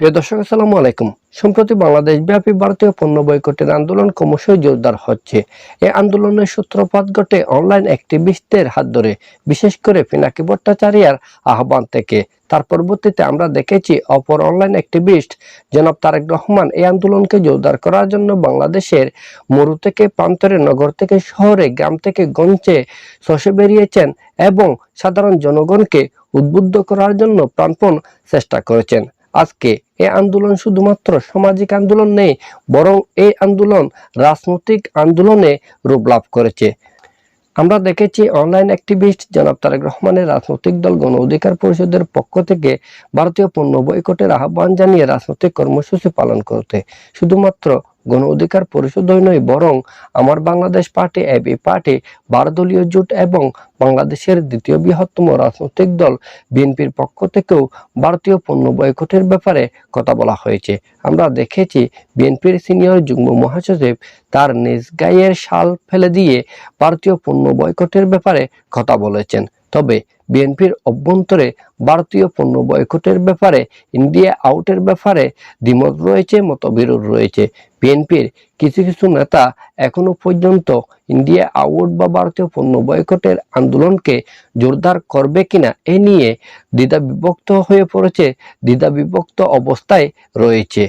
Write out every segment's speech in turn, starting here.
প্রিয় দর্শক, আসসালামু আলাইকুম। সম্প্রতি বাংলাদেশ ব্যাপী ভারতীয় পণ্য বয়কটের আন্দোলন ক্রমশই জোরদার হচ্ছে। এই আন্দোলনের সূত্রপাত ঘটে অনলাইন অ্যাক্টিভিস্টদের হাত ধরে, বিশেষ করে পিনাকি ভট্টাচার্যার আহ্বান থেকে। তার পরবর্তীতে আমরা দেখেছি, অপর অনলাইন অ্যাক্টিভিস্ট জনাব তারেক রহমান এই আন্দোলনকে জোরদার করার জন্য বাংলাদেশের মরু থেকে প্রান্তরে নগর থেকে শহরে, গ্রাম থেকে গঞ্চে শসে বেরিয়েছেন এবং সাধারণ জনগণকে উদ্বুদ্ধ করার জন্য প্রাণপণ চেষ্টা করেছেন। আজকে এই আন্দোলন শুধুমাত্র সামাজিক আন্দোলন নেই, বরং এই আন্দোলন রাজনৈতিক আন্দোলনে রূপ লাভ করেছে। আমরা দেখেছি অনলাইন অ্যাক্টিভিস্ট জনাব তারেক রহমানের রাজনৈতিক দল গণ অধিকার পরিষদের পক্ষ থেকে ভারতীয় পণ্য বৈকটের আহ্বান জানিয়ে রাজনৈতিক কর্মসূচি পালন করতে। শুধুমাত্র গণ অধিকার পরিষদই নয়, বরং Amar Bangladesh party, AB party, বারদলীয় জোট এবং বাংলাদেশের দ্বিতীয় বৃহত্তম রাজনৈতিক দল বিএনপির পক্ষ থেকেও ভারতীয় পণ্য বয়কটের ব্যাপারে কথা বলা হয়েছে। আমরা দেখেছি বিএনপির সিনিয়র যুগ্ম মহাসচিব তার নিজ গায়ের শাল ফেলে দিয়ে ভারতীয় পণ্য বয়কটের ব্যাপারে কথা বলেছেন। তবে বিএনপির অভ্যন্তরে ভারতীয় পণ্য বয়কটের ব্যাপারে, ইন্ডিয়া আউটের ব্যাপারে দ্বিমত রয়েছে, মতবিরোধ রয়েছে। বিএনপির কিছু কিছু নেতা এখনও পর্যন্ত ইন্ডিয়া আউট বা ভারতীয় পণ্য বয়কটের আন্দোলনকে জোরদার করবে কিনা এ নিয়ে দ্বিধা বিভক্ত হয়ে পড়েছে দ্বিধা বিভক্ত অবস্থায় রয়েছে।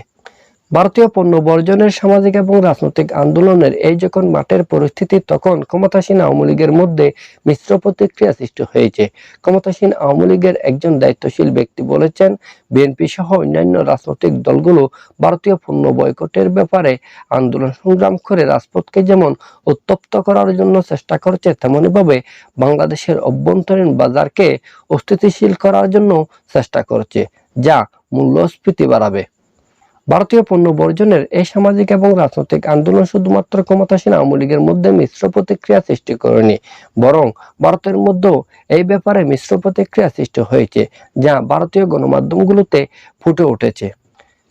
ভারতীয় পণ্য বর্জনের সামাজিক এবং রাজনৈতিক আন্দোলনের এই যখন মাঠের পরিস্থিতি, তখন ক্ষমতাসীন আওয়ামী লীগের মধ্যে মিশ্র প্রতিক্রিয়া সৃষ্টি হয়েছে। ক্ষমতাসীন আওয়ামী লীগের একজন দায়িত্বশীল ব্যক্তি বলেছেন, বিএনপি সহ অন্যান্য রাজনৈতিক দলগুলো ভারতীয় পণ্য বয়কটের ব্যাপারে আন্দোলন সংগ্রাম করে রাজপথকে যেমন উত্তপ্ত করার জন্য চেষ্টা করছে তেমনিভাবে বাংলাদেশের অভ্যন্তরীণ বাজারকে অস্থিতিশীল করার জন্য চেষ্টা করছে, যা মূল্যস্ফীতি বাড়াবে। ভারতীয় পণ্য বর্জনের এই সামাজিক এবং রাজনৈতিক আন্দোলন শুধুমাত্র ক্ষমতাসীন আওয়ামী লীগের মধ্যে মিশ্র প্রতিক্রিয়া সৃষ্টি করেনি, বরং ভারতের মধ্যেও এই ব্যাপারে মিশ্র প্রতিক্রিয়া সৃষ্টি হয়েছে, যা ভারতীয় গণমাধ্যমগুলোতে ফুটে উঠেছে।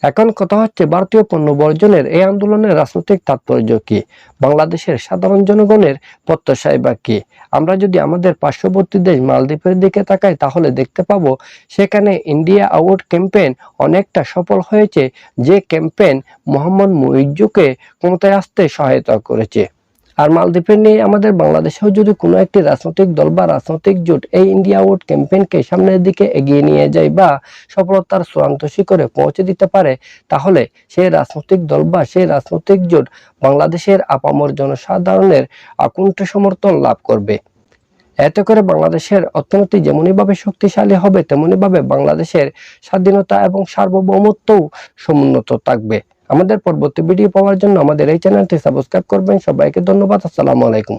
এখন কথা হচ্ছে ভারতীয় পণ্য বর্জনের এই আন্দোলনের রাজনৈতিক তাৎপর্য কি? বাংলাদেশের সাধারণ জনগণের প্রত্যাশায় বা কি? আমরা যদি আমাদের পার্শ্ববর্তী দেশ মালদ্বীপের দিকে তাকাই, তাহলে দেখতে পাবো সেখানে ইন্ডিয়া আউট ক্যাম্পেইন অনেকটা সফল হয়েছে। যে ক্যাম্পেইন মোহাম্মদ মুইজুকে ক্ষমতায় আসতে সহায়তা করেছে। আর মালদ্বীপের নিয়ে আমাদের বাংলাদেশেও যদি কোনো একটি রাজনৈতিক দল বা রাজনৈতিক জোট এই ইন্ডিয়া আউট ক্যাম্পেইনকে সামনের দিকে এগিয়ে নিয়ে যায় বা সফলতার চূড়ান্ত শিখরে পৌঁছে দিতে পারে, তাহলে সেই রাজনৈতিক দল বা সেই রাজনৈতিক জোট বাংলাদেশের আপামর জনসাধারণের আকুণ্ঠ সমর্থন লাভ করবে। এতে করে বাংলাদেশের অর্থনীতি যেমনইভাবে শক্তিশালী হবে তেমনিভাবে বাংলাদেশের স্বাধীনতা এবং সার্বভৌমত্বও সমুন্নত থাকবে। আমাদের পরবর্তী ভিডিও পাওয়ার জন্য আমাদের এই চ্যানেলটি সাবস্ক্রাইব করবেন। সবাইকে ধন্যবাদ। আসসালামু আলাইকুম।